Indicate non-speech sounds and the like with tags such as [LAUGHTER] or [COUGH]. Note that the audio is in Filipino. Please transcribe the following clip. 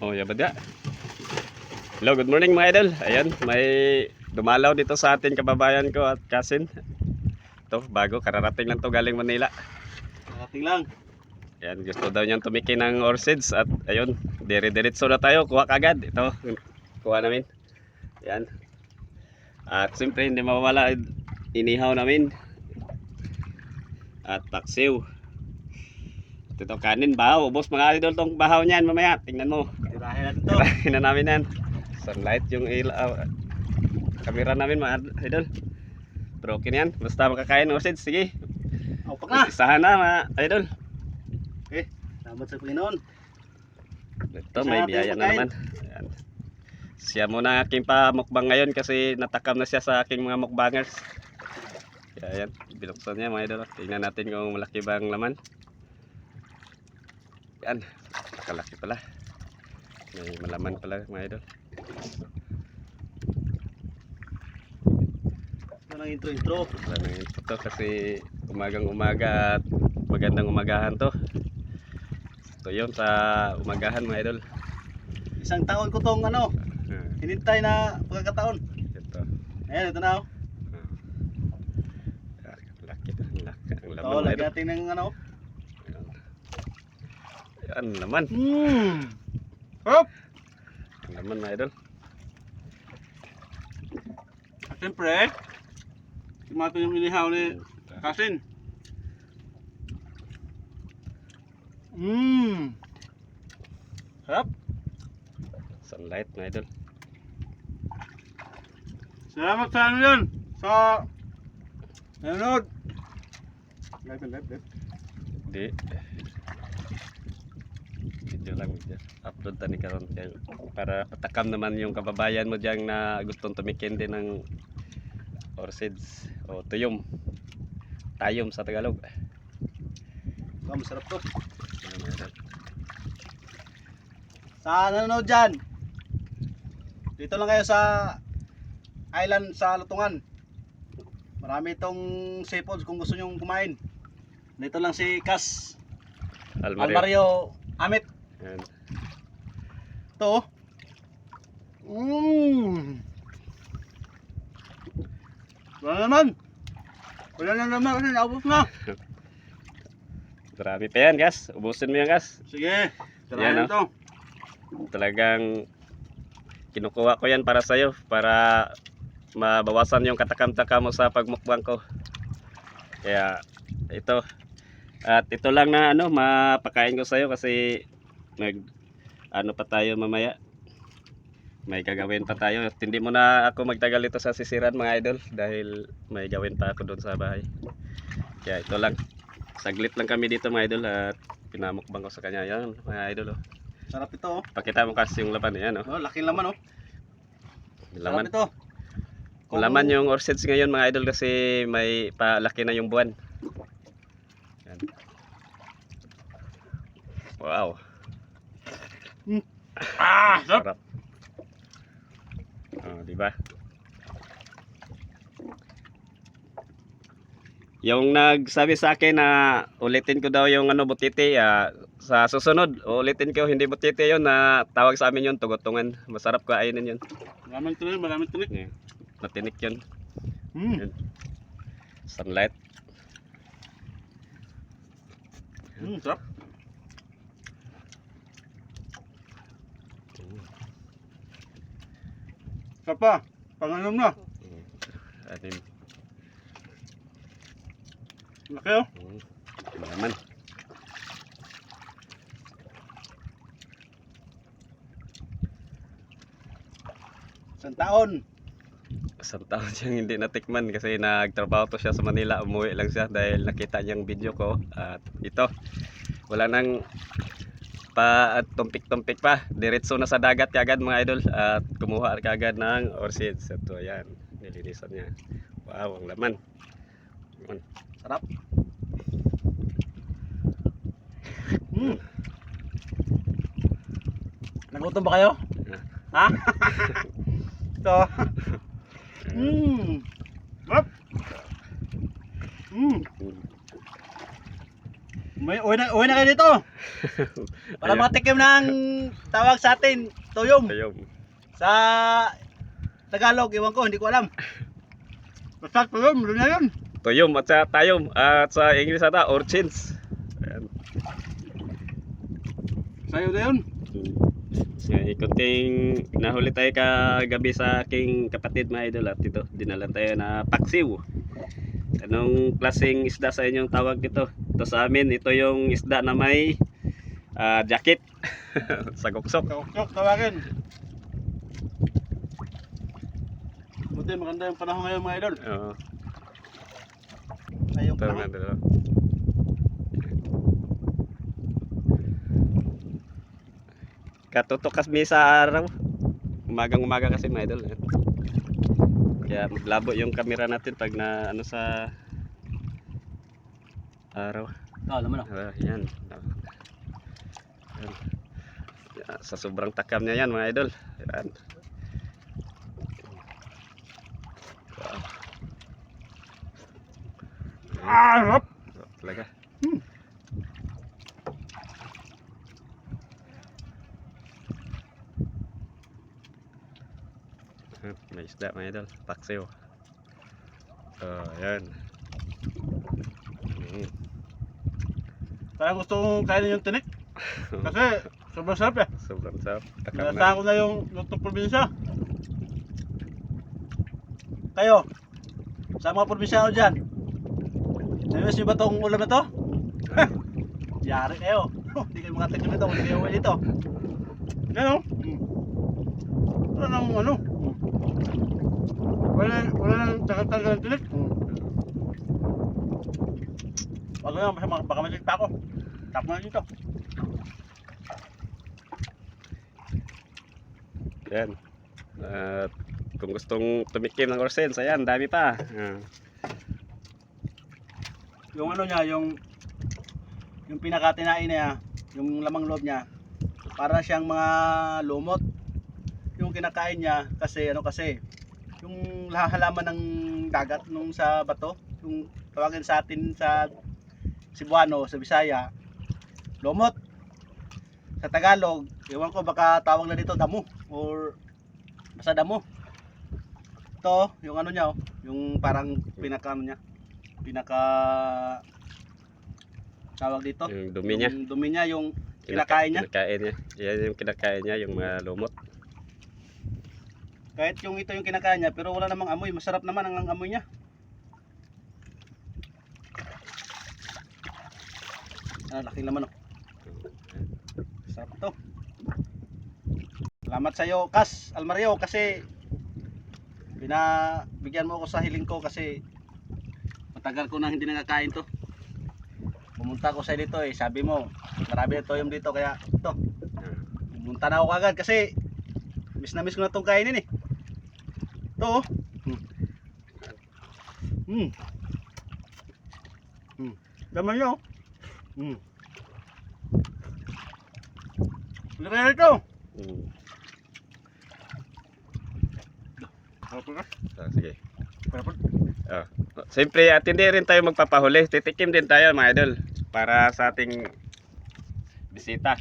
Oh, ya ba Hello, good morning mga idol. Ayan, may dumalaw dito sa atin kababayan ko at kasin. Ito, bago, kararating lang to galing Manila. Nakating lang. Ayan, gusto daw niyang tumiki ng orchids at ayun, dire-diretso na tayo, kuha kagad. Ito, kuha namin. Ayan. At siyempre, hindi mawawala inihaw namin. At taksiw. Ito kanin, bahaw. Ubos mga idol tong bahaw niyan mamaya. Tingnan mo. Tirahin natin to. Tirahin na namin yan. Sunlight yung ilaw. kamera namin mga idol. Pero okay na yan. Basta makakain ng. Sige. Aupak na. Isahan na mga idol. Salamat sa Panginoon. Ito, may biyaya na naman. Ayan. Siya muna ang aking pamukbang ngayon kasi natakam na siya sa aking mga mukbangers. Kaya yan, binuksan niya mga idol. Tingnan natin kung malaki ba ang laman. Yan, nakalaki pala. May malaman pala mga idol. Ito ang intro-intro. Wala nang ito to kasi umagang umaga at magandang umagahan to. Ito yun sa umagahan mga idol. Isang taon ko tong ano, Ah, hinintay na pagkakataon. Ito. Ayan, ito na. oh. Ah, laki. Laki ang laman Ito, lagyan natin ng ano. Yan naman. Mmm. Hop! Ang laman mga idol. Siyempre, tumato yung inihaw ni Kasin. Mmm. Sarap. Sunlight mga idol. Salamat sa ano yun. Sa nanonood. Live and live. Video lang video. Upload tani karon kay para patakam naman yung kababayan mo diyan na gustong tumikin din ng orchids o tuyom. Tayom sa Tagalog. Oh, masarap to. Sa nanonood dyan. Dito lang kayo sa island sa Lutungan. Marami itong seafoods kung gusto nyong kumain. Dito lang si Kas Almario. Almario Amit. Yan. Ito. oh. Mmm. Wala naman. Wala na naman kasi naubos na. Marami [LAUGHS] pa yan, gas. Ubusin mo yan, gas. Sige. Yan, Tarayan oh. ito. Talagang kinukuha ko yan para sa'yo. Para mabawasan yung katakam-takam mo sa pagmukbang ko. Kaya ito. At ito lang na ano, mapakain ko sa'yo kasi nag ano pa tayo mamaya. May gagawin pa tayo. Hindi mo na ako magtagal ito sa sisiran mga idol dahil may gawin pa ako doon sa bahay. Kaya ito lang. Saglit lang kami dito mga idol at pinamukbang ko sa kanya. Yan mga idol. Oh. Sarap ito. Oh. Pakita mo kasi yung laman yan. Oh. Oh, laki laman oh. Laman. Sarap ito. Kung- Laman yung orchids ngayon mga idol kasi may palaki na yung buwan. Yan. Wow. Ah, sarap. Oh, di ba? Yung nagsabi sa akin na ulitin ko daw yung ano butiti ah, sa susunod ulitin ko hindi butiti yon na tawag sa amin yun tugotungan masarap kainin yun Maraming tuloy, maraming tuloy. yeah. matinik yun Mm. sunlight Mm, sarap. Sarap pa. Panganom na. atin Laki oh. naman Isang taon. isang taon siyang hindi natikman kasi nagtrabaho to siya sa Manila umuwi lang siya dahil nakita niyang video ko at ito wala nang pa at tumpik-tumpik pa diretso na sa dagat kagad mga idol at kumuha kagad ng orchids ito yan nilinisan niya wow ang laman Sarap. Mm. Nagutom ba kayo? Ha? [LAUGHS] Ito. Mmm. [LAUGHS] Sarap. Mmm. Uwi, uwi, na, uwi na kayo dito. [LAUGHS] Para Ayan. makatikim ng tawag sa atin, tuyom. Ayun. Sa Tagalog, iwan ko, hindi ko alam. [LAUGHS] Basta tuyom, doon na yun. Tuyom at sa tayom. At sa English ata, urchins. Ayan. Sa'yo na yun. So, kunting nahuli tayo kagabi sa aking kapatid mga idol at ito, dinala tayo na paksiw. Anong klaseng isda sa inyong tawag dito? Ito sa amin, ito yung isda na may ah, jacket. [LAUGHS] sa guksok. Kakok, tawagin. Buti, maganda yung panahon ngayon mga idol. Oo, Ay, yung ito panahon. na dito. Katutok kami sa araw. Umagang umaga kasi mga idol. eh. Kaya maglabo yung camera natin pag na ano sa araw. Oh, alam mo na. Ah, yan. Yan. Yan, Sa sobrang takam niya yan mga idol. Yan. Wow. Ah, Talaga. Hmm. May isda mga idol. Paksiw. Oh, yan. Mm. Parang gusto kong kainin yung tinik. [LAUGHS] Kasi sobrang sarap eh. Sobrang sarap. Takam na. Nasahan ko na yung lutong probinsya. Kayo, sa mga probinsyano dyan, namiss nyo ba tong ulam na to? [LAUGHS] Yari kayo. [LAUGHS] Hindi kayo mga nito, hindi kayo dito. Yan o. Mm. Wala nang ano. Wala, wala nang tagal-tagal ng tinik. Mm. Wag na, baka, baka masik pa ako. Tap mo na dito. Yan. At kung gustong tumikim ng orsens, ayan, dami pa. Ah. yung ano niya, yung yung pinakatinain niya, yung lamang loob niya, para siyang mga lumot. Yung kinakain niya kasi ano kasi yung halaman ng dagat nung sa bato, yung tawagin sa atin sa Cebuano, sa Bisaya, lumot. Sa Tagalog, ewan ko baka tawag na dito damo or basta damo. Ito, yung ano niya, oh, yung parang pinaka ano niya, pinaka tawag dito. Yung dumi niya. Yung dumi niya, yung kinakain niya. Kinakain niya. Yan yung kinakain niya, yung mga lumot. Kahit yung ito yung kinakain niya, pero wala namang amoy. Masarap naman ang, amoy niya. Ah, laki naman oh. Sarap to. Salamat sa iyo, Kas Almario kasi binabigyan mo ako sa hiling ko kasi matagal ko nang hindi nakakain to. Pumunta ko sa dito eh, sabi mo, marami na toyom dito kaya ito. Pumunta na ako agad kasi miss na miss ko na tong kainin eh. Ito oh. Hmm. Hmm. Hmm. Dama niyo. oh. Hmm. Lagay ito. Mm. Na. Ah, sige. Ah. Siyempre, at hindi rin tayo magpapahuli. Titikim din tayo mga idol para sa ating bisita.